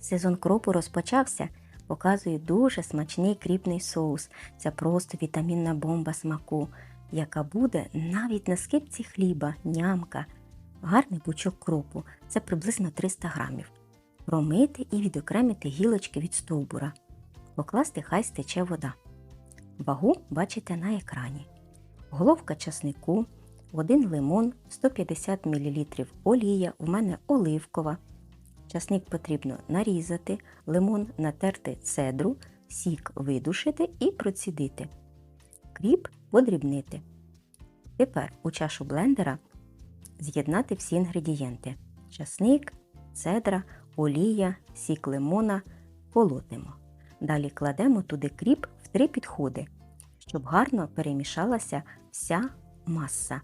Сезон кропу розпочався. Показую дуже смачний кріпний соус. Це просто вітамінна бомба смаку, яка буде навіть на скипці хліба, нямка. Гарний бучок кропу це приблизно 300 грамів. Промити і відокремити гілочки від стовбура. Покласти хай стече вода. Вагу бачите на екрані. Головка часнику, один лимон, 150 мл олія, у мене оливкова. Часник потрібно нарізати, лимон натерти цедру, сік видушити і процідити. Кріп подрібнити. Тепер у чашу блендера з'єднати всі інгредієнти: часник, цедра, олія, сік лимона, полотнемо. Далі кладемо туди кріп в три підходи, щоб гарно перемішалася вся маса.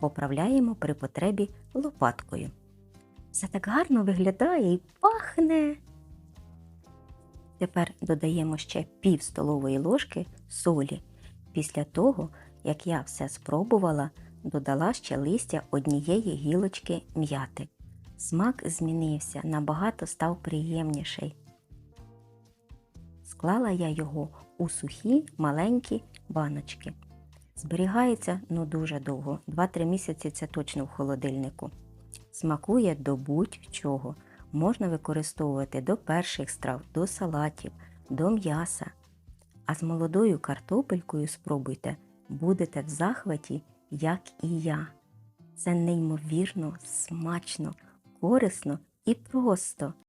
Поправляємо при потребі лопаткою. Все так гарно виглядає і пахне. Тепер додаємо ще пів столової ложки солі. Після того, як я все спробувала, додала ще листя однієї гілочки м'яти. Смак змінився, набагато став приємніший. Склала я його у сухі маленькі баночки. Зберігається ну дуже довго, 2-3 місяці це точно в холодильнику. Смакує до будь-чого. Можна використовувати до перших страв, до салатів, до м'яса. А з молодою картопелькою спробуйте, будете в захваті, як і я. Це неймовірно, смачно, корисно і просто.